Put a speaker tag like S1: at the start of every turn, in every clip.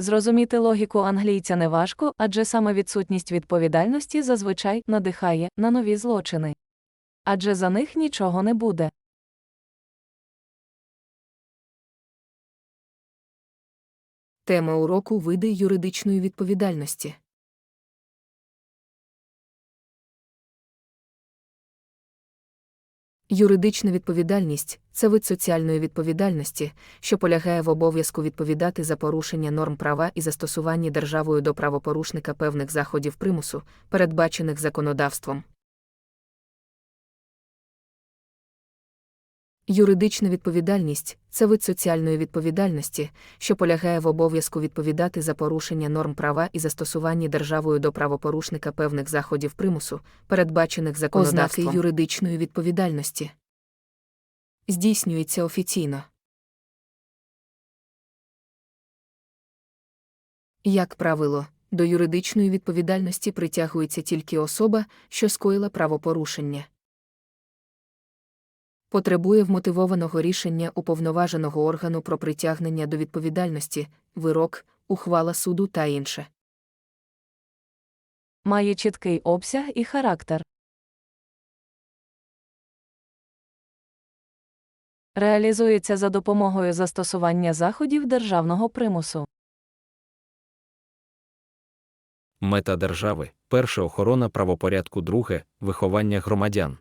S1: Зрозуміти логіку англійця неважко, адже саме відсутність відповідальності зазвичай надихає на нові злочини. Адже за них нічого не буде.
S2: Тема уроку види юридичної відповідальності. Юридична відповідальність це вид соціальної відповідальності, що полягає в обов'язку відповідати за порушення норм права і застосування державою до правопорушника певних заходів примусу, передбачених законодавством. Юридична відповідальність це вид соціальної відповідальності, що полягає в обов'язку відповідати за порушення норм права і застосуванні державою до правопорушника певних заходів примусу, передбачених законодавством. Ознаки юридичної відповідальності здійснюється офіційно. Як правило, до юридичної відповідальності притягується тільки особа, що скоїла правопорушення потребує вмотивованого рішення уповноваженого органу про притягнення до відповідальності, вирок, ухвала суду та інше.
S1: Має чіткий обсяг і характер. Реалізується за допомогою застосування заходів державного примусу.
S3: Мета держави перше охорона правопорядку, друге виховання громадян.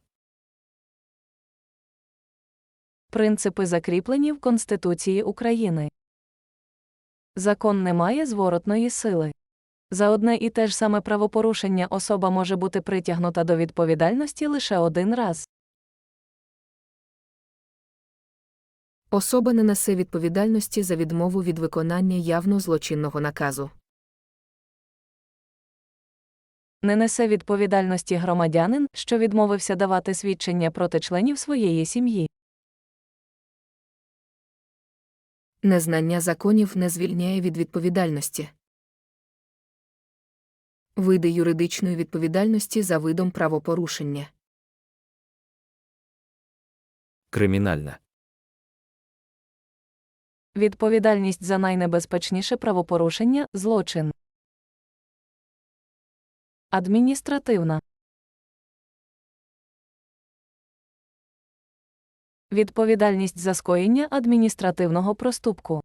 S1: Принципи закріплені в Конституції України. Закон не має зворотної сили. За одне і те ж саме правопорушення особа може бути притягнута до відповідальності лише один раз.
S2: Особа не несе відповідальності за відмову від виконання явно злочинного наказу.
S1: Не несе відповідальності громадянин, що відмовився давати свідчення проти членів своєї сім'ї.
S2: Незнання законів не звільняє від відповідальності. Види юридичної відповідальності за видом правопорушення.
S3: Кримінальна.
S1: Відповідальність за найнебезпечніше правопорушення злочин. Адміністративна. Відповідальність за скоєння адміністративного проступку.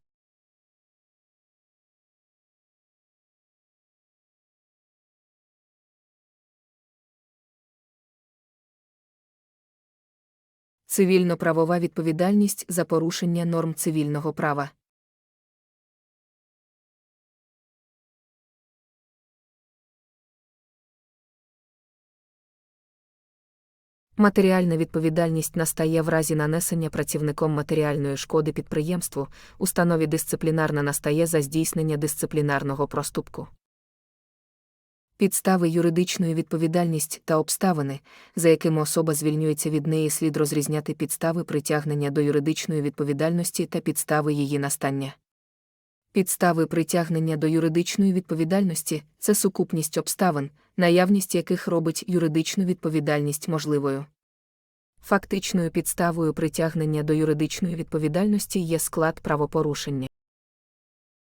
S2: Цивільно-правова відповідальність за порушення норм цивільного права. Матеріальна відповідальність настає в разі нанесення працівником матеріальної шкоди підприємству, установі дисциплінарна настає за здійснення дисциплінарного проступку. Підстави юридичної відповідальність та обставини, за якими особа звільнюється від неї, слід розрізняти підстави притягнення до юридичної відповідальності та підстави її настання. Підстави притягнення до юридичної відповідальності це сукупність обставин, наявність яких робить юридичну відповідальність можливою. Фактичною підставою притягнення до юридичної відповідальності є склад правопорушення.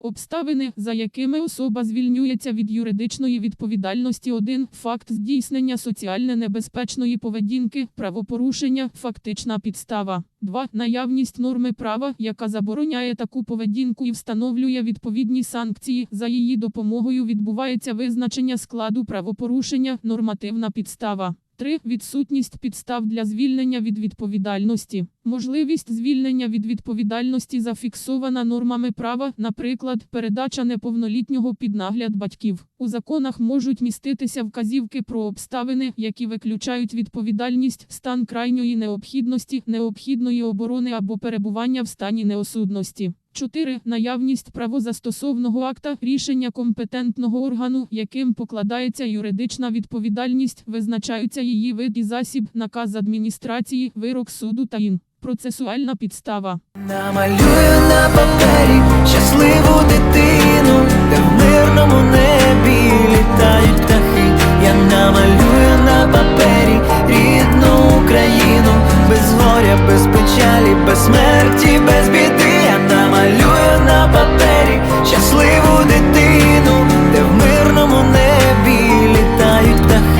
S4: Обставини, за якими особа звільнюється від юридичної відповідальності 1. Факт здійснення соціально небезпечної поведінки, правопорушення, фактична підстава. 2. Наявність норми права, яка забороняє таку поведінку і встановлює відповідні санкції. За її допомогою відбувається визначення складу правопорушення, нормативна підстава. 3. Відсутність підстав для звільнення від відповідальності. Можливість звільнення від відповідальності зафіксована нормами права, наприклад, передача неповнолітнього під нагляд батьків. У законах можуть міститися вказівки про обставини, які виключають відповідальність, стан крайньої необхідності, необхідної оборони або перебування в стані неосудності. 4. Наявність правозастосовного акта рішення компетентного органу, яким покладається юридична відповідальність, визначаються її вид і засіб, наказ адміністрації, вирок суду та ін. Процесуальна підстава.
S5: Намалюю на папері щасливу дитину, де в мирному небі літають птахи. Я намалюю на папері рідну Україну, без горя, без печалі, без смерті.